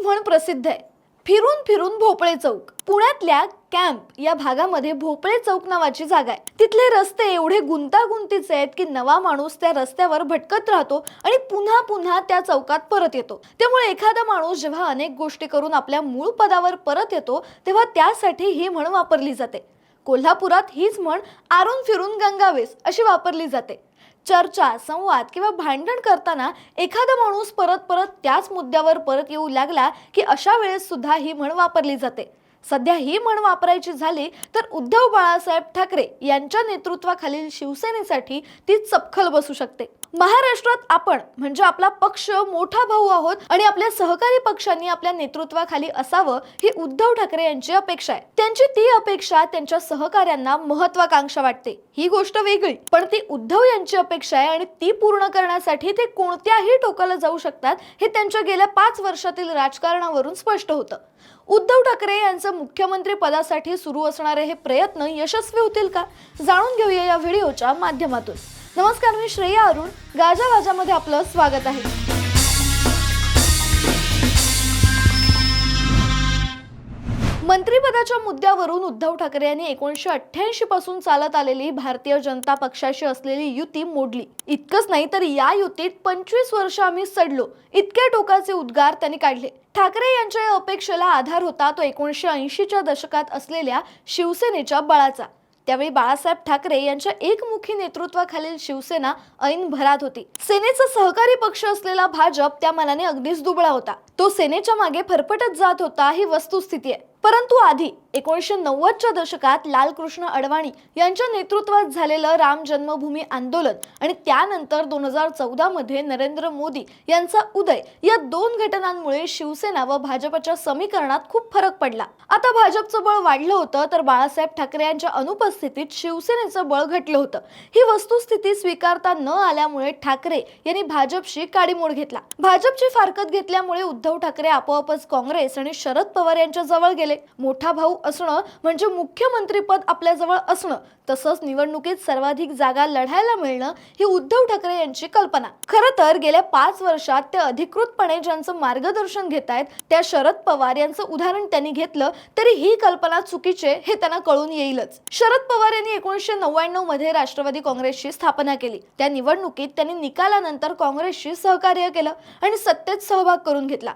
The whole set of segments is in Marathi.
एक म्हण प्रसिद्ध आहे. फिरून फिरून भोपळे चौक. पुण्यातल्या कॅम्प या भागामध्ये भोपळे चौक नावाची जागा आहे. तिथले रस्ते एवढे गुंतागुंतीचे आहेत की नवा माणूस त्या रस्त्यावर भटकत राहतो आणि पुन्हा पुन्हा त्या चौकात परत येतो. त्यामुळे एखादा माणूस जेव्हा अनेक गोष्टी करून आपल्या मूळ पदावर परत येतो तेव्हा त्यासाठी ही म्हण वापरली जाते. कोल्हापुरात हीच म्हण आरून फिरून गंगावेस अशी वापरली जाते. चर्चा संवाद किंवा भांडण करताना एखादा माणूस परत परत त्याच मुद्द्यावर परत येऊ लागला की अशा वेळेस सुद्धा ही म्हण वापरली जाते. सध्या ही म्हण वापरायची झाली तर उद्धव बाळासाहेब ठाकरे यांच्या नेतृत्वाखालील शिवसेनेसाठी ती चपखल बसू शकते. महाराष्ट्रात आपण म्हणजे आपला पक्ष मोठा भाऊ आहोत आणि आपल्या सहकारी पक्षांनी आपल्या नेतृत्वाखाली असावं ही उद्धव ठाकरे यांची अपेक्षा आहे. त्यांची ती अपेक्षा त्यांच्या सहकाऱ्यांना महत्वाकांक्षा वाटते. ही गोष्ट वेगळी पण ती उद्धव यांची अपेक्षा आहे आणि ती पूर्ण करण्यासाठी ते कोणत्याही टोकाला जाऊ शकतात हे त्यांच्या गेल्या पाच वर्षातील राजकारणावरून स्पष्ट होतं. उद्धव ठाकरे यांचं मुख्यमंत्री पदासाठी सुरू असणारे हे प्रयत्न यशस्वी होतील का? जाणून घेऊया या व्हिडिओच्या माध्यमातून. नमस्कार मी श्रेया अरुण. गाजा गाजामध्ये आपलं स्वागत आहे. मंत्रिपदाच्या मुद्द्यावरून उद्धव ठाकरे यांनी एकोणीसशे अठ्ठ्याऐंशी पासून चालत आलेली भारतीय जनता पक्षाशी असलेली युती मोडली. इतकंच नाही तर या युतीत पंचवीस वर्ष आम्ही सडलो. इतके टोकाचे उद्गार त्यांनी काढले. ठाकरे यांच्या या अपेक्षेला आधार होता तो एकोणीसशे ऐंशीच्या दशकात असलेल्या शिवसेनेच्या बळाचा. त्यावेळी बाळासाहेब ठाकरे यांच्या एकमुखी नेतृत्वाखालील शिवसेना ऐन भरात होती. सेनेचा सहकारी पक्ष असलेला भाजप त्या मनाने अगदीच दुबळा होता. तो सेनेच्या मागे फरफटत जात होता ही वस्तुस्थिती आहे. परंतु आधी एकोणीसशे नव्वदच्या दशकात लालकृष्ण अडवाणी यांच्या नेतृत्वात झालेलं राम जन्मभूमी आंदोलन आणि त्यानंतर दोन हजार चौदामध्ये नरेंद्र मोदी यांचा उदय या दोन घटनांमुळे शिवसेना व भाजपच्या समीकरणात खूप फरक पडला. आता भाजपचं बळ वाढलं होतं तर बाळासाहेब ठाकरे यांच्या अनुपस्थितीत शिवसेनेचं बळ घटलं होतं. ही वस्तुस्थिती स्वीकारता न आल्यामुळे ठाकरे यांनी भाजपशी काडीमोड घेतला. भाजपची फारकत घेतल्यामुळे उद्धव ठाकरे आपोआपच काँग्रेस आणि शरद पवार यांच्या जवळ गेले. मोठा भाऊ असणं म्हणजे मुख्यमंत्रीपद आपल्याजवळ असणं. तसंच निवडणुकीत सर्वाधिक जागा लढायला मिळणं ही उद्धव ठाकरे यांची कल्पना. खरं तर गेल्या पाच वर्षात ते अधिकृतपणे ज्यांचं मार्गदर्शन घेत आहेत त्या शरद पवार यांचं उदाहरण त्यांनी घेतलं तरी ही कल्पना चुकीचे हे त्यांना कळून येईलच. शरद पवार यांनी एकोणीसशे नव्याण्णवमध्ये राष्ट्रवादी काँग्रेसची स्थापना केली. त्या निवडणुकीत त्यांनी निकालानंतर काँग्रेसशी सहकार्य केलं आणि सत्तेत सहभाग करून घेतला.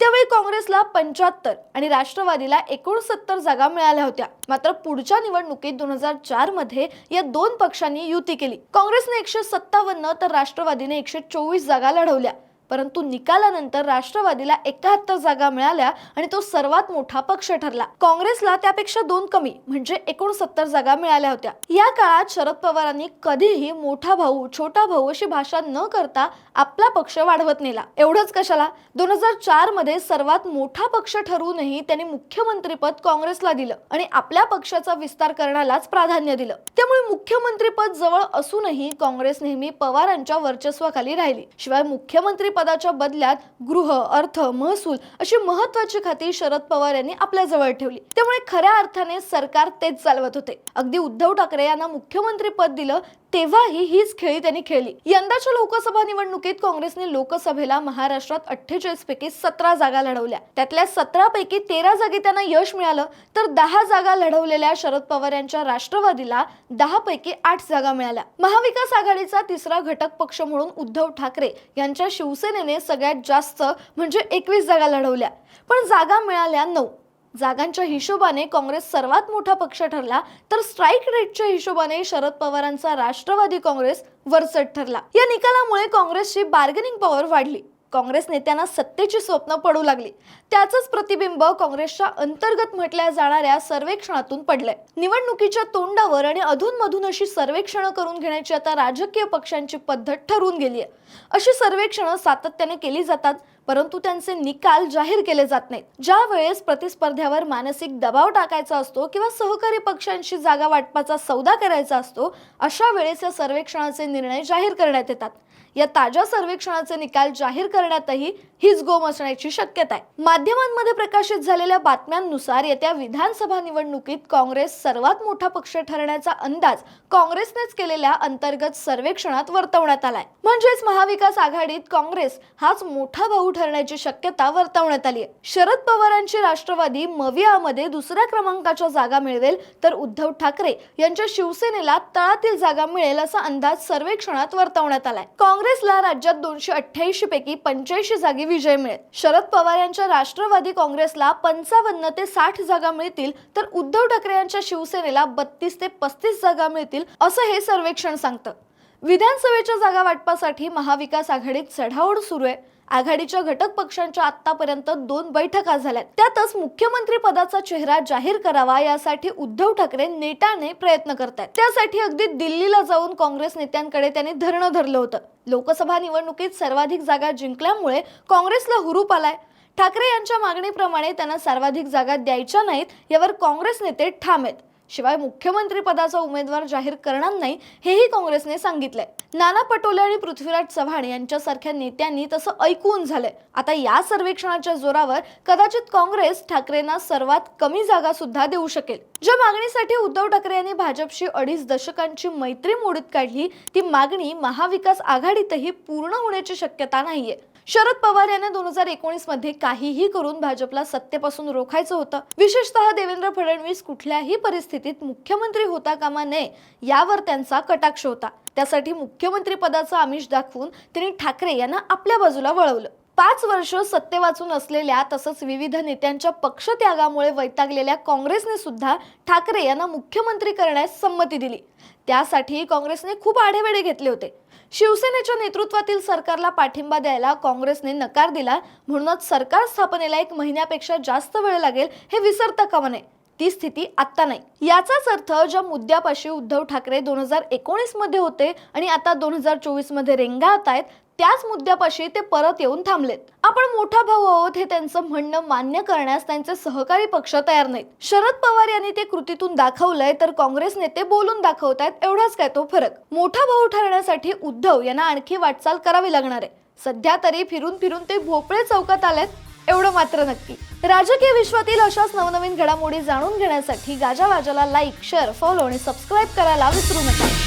त्यावेळी काँग्रेसला पंच्याहत्तर आणि राष्ट्रवादीला एकोणसत्तर जागा मिळाल्या होत्या. मात्र पुढच्या निवडणुकीत दोन हजार चारमध्ये या दोन पक्षांनी युती केली. काँग्रेसने एकशे सत्तावन्न तर राष्ट्रवादीने एकशे चोवीस जागा लढवल्या. परंतु निकालानंतर राष्ट्रवादीला एकाहत्तर जागा मिळाल्या आणि तो सर्वात मोठा पक्ष ठरला. काँग्रेसला त्यापेक्षा दोन कमी म्हणजे एकोणसत्तर जागा मिळाल्या होत्या. या काळात शरद पवारांनी कधीही मोठा भाऊ छोटा भाऊ अशी भाषा न करता आपला पक्ष वाढवत नेला. एवढंच कशाला? दोन हजार चारमध्ये सर्वात मोठा पक्ष ठरवूनही त्यांनी मुख्यमंत्रीपद काँग्रेसला दिलं आणि आपल्या पक्षाचा विस्तार करण्यालाच प्राधान्य दिलं. त्यामुळे मुख्यमंत्रीपद जवळ असूनही काँग्रेस नेहमी पवारांच्या वर्चस्वाखाली राहिली. शिवाय मुख्यमंत्री पदाच्या बदल्यात गृह अर्थ महसूल अशी महत्वाची खाती शरद पवार यांनी आपल्या जवळ ठेवली. त्यामुळे खऱ्या अर्थाने सरकार तेच चालवत होते. अगदी उद्धव ठाकरे यांना मुख्यमंत्री पद दिलं तेव्हाही हीच खेळी त्यांनी खेळली. यंदाच्या लोकसभा निवडणुकीत काँग्रेसने लोकसभेला महाराष्ट्रात अठ्ठेचाळीस पैकी सतरा जागा लढवल्या. त्यातल्या सतरा पैकी तेरा जागी त्यांना यश मिळालं तर दहा जागा लढवलेल्या शरद पवार यांच्या राष्ट्रवादीला दहा पैकी आठ जागा मिळाल्या. महाविकास आघाडीचा तिसरा घटक पक्ष म्हणून उद्धव ठाकरे यांच्या शिवसेनेने सगळ्यात जास्त म्हणजे एकवीस जागा लढवल्या. पण जागा मिळाल्या नऊ. जागांच्या हिशोबाने काँग्रेस सर्वात मोठा पक्ष ठरला तर स्ट्राईक रेटच्या हिशोबाने शरद पवारांचा राष्ट्रवादी काँग्रेस वरचढ ठरला. या निकालामुळे काँग्रेसची बार्गेनिंग पॉवर वाढली. काँग्रेस नेत्यांना सत्तेची स्वप्न पडू लागली. त्याचंच प्रतिबिंब काँग्रेसच्या अंतर्गत म्हटल्या जाणाऱ्या सर्वेक्षणातून पडलंय. निवडणुकीच्या तोंडावर आणि अधूनमधून अशी सर्वेक्षणं करून घेण्याची आता राजकीय पक्षांची पद्धत ठरून गेली आहे अशी सर्वेक्षणं सातत्याने केली जातात. परंतु त्यांचे निकाल जाहीर केले जात नाहीत. ज्या वेळेस प्रतिस्पर्ध्यावर मानसिक दबाव टाकायचा असतो किंवा सहकारी पक्षांशी जागा वाटपाचा सौदा करायचा असतो अशा वेळेस या सर्वेक्षणाचे निर्णय जाहीर करण्यात येतात. या ताज्या सर्वेक्षणाचे निकाल जाहीर करण्यातही हीच गोम असण्याची शक्यता आहे माध्यमांमध्ये प्रकाशित झालेल्या बातम्यांनुसार येत्या विधानसभा निवडणुकीत काँग्रेस सर्वात मोठा पक्ष ठरण्याचा अंदाज काँग्रेसनेच केलेल्या अंतर्गत सर्वेक्षणात वर्तवण्यात आलाय. म्हणजेच महाविकास आघाडीत काँग्रेस हाच मोठा भाऊ ठरण्याची शक्यता वर्तवण्यात आली आहे शरद पवारांची राष्ट्रवादी मवियामध्ये दुसऱ्या क्रमांकाच्या जागा मिळवेल तर उद्धव ठाकरे यांच्या शिवसेनेला तळातील जागा मिळेल असा अंदाज सर्वेक्षणात वर्तवण्यात आलाय. काँग्रेसला राज्यात दोनशे अठ्ठ्याऐंशी पैकी पंच्याऐंशी जागी विजय मिळेल. शरद पवार यांच्या राष्ट्रवादी काँग्रेसला पंचावन्न ते साठ जागा मिळतील तर उद्धव ठाकरे यांच्या शिवसेनेला बत्तीस ते पस्तीस जागा मिळतील असं हे सर्वेक्षण सांगतं. विधानसभेच्या जागा वाटपासाठी महाविकास आघाडीत चढाओढ सुरू आहे. आघाडीच्या घटक पक्षांच्या आतापर्यंत दोन बैठका झाल्यात. त्यातच मुख्यमंत्री पदाचा चेहरा जाहीर करावा यासाठी उद्धव ठाकरे नेटाने प्रयत्न करतात त्यासाठी अगदी दिल्लीला जाऊन काँग्रेस नेत्यांकडे त्यांनी धरणं धरलं होतं. लोकसभा निवडणुकीत सर्वाधिक जागा जिंकल्यामुळे काँग्रेसला हुरूप आलाय. ठाकरे यांच्या मागणीप्रमाणे त्यांना सर्वाधिक जागा द्यायच्या नाहीत यावर काँग्रेस नेते ठाम आहेत. शिवाय मुख्यमंत्री पदाचा उमेदवार जाहीर करणार नाही हेही काँग्रेसने सांगितलंय. नाना पटोले आणि पृथ्वीराज चव्हाण यांच्यासारख्या नेत्यांनी तसं ऐकून झालंय. आता या सर्वेक्षणाच्या जोरावर कदाचित काँग्रेस ठाकरेंना सर्वात कमी जागा सुद्धा देऊ शकेल. ज्या मागणीसाठी उद्धव ठाकरे यांनी भाजपशी अडीच दशकांची मैत्री मोडीत काढली ती मागणी महाविकास आघाडीतही पूर्ण होण्याची शक्यता नाहीये. शरद पवार यांना दोन हजार एकोणीसमध्ये काहीही करून भाजपला सत्तेपासून रोखायचं होतं. विशेषतः देवेंद्र फडणवीस कुठल्याही परिस्थितीत मुख्यमंत्री होता कामा नये यावर त्यांचा कटाक्ष होता. त्यासाठी मुख्यमंत्री पदाचं आमिष दाखवून त्यांनी ठाकरे यांना आपल्या बाजूला वळवलं. पाच वर्ष सत्ते वाचून असलेल्या तसंच विविध नेत्यांच्या पक्षत्यागामुळे वैतागलेल्या काँग्रेसने सुद्धा ठाकरे यांना मुख्यमंत्री करण्यास संमती दिली. त्यासाठी काँग्रेसने खूप आढेवेढे घेतले होते. शिवसेनेच्या नेतृत्वातील सरकारला पाठिंबा द्यायला काँग्रेसने नकार दिला. म्हणूनच सरकार स्थापनेला एक महिन्यापेक्षा जास्त वेळ लागेल हे विसरता कामा नये ती स्थिती आत्ता नाही. याचाच अर्थ ज्या मुद्द्यापाशी उद्धव ठाकरे दोन हजार एकोणीसमध्ये होते आणि आता दोन हजार चोवीसमध्ये रेंगाळत आहेत त्याच मुद्द्यापाशी ते परत येऊन थांबलेत. आपण मोठा भाऊ आहोत हे त्यांचं म्हणणं मान्य करण्यास त्यांचे सहकारी पक्ष तयार नाहीत. शरद पवार यांनी ते कृतीतून दाखवलंय तर काँग्रेस नेते बोलून दाखवतायत एवढाच काय तो फरक. मोठा भाऊ ठरण्यासाठी उद्धव यांना आणखी वाटचाल करावी लागणार आहे. सध्या तरी फिरून फिरून ते भोपळे चौकात आलेत एवढं मात्र नक्की. राजकीय विश्वातील अशाच नवनवीन घडामोडी जाणून घेण्यासाठी गाजावाजाला लाईक शेअर फॉलो आणि सबस्क्राईब करायला विसरू नका.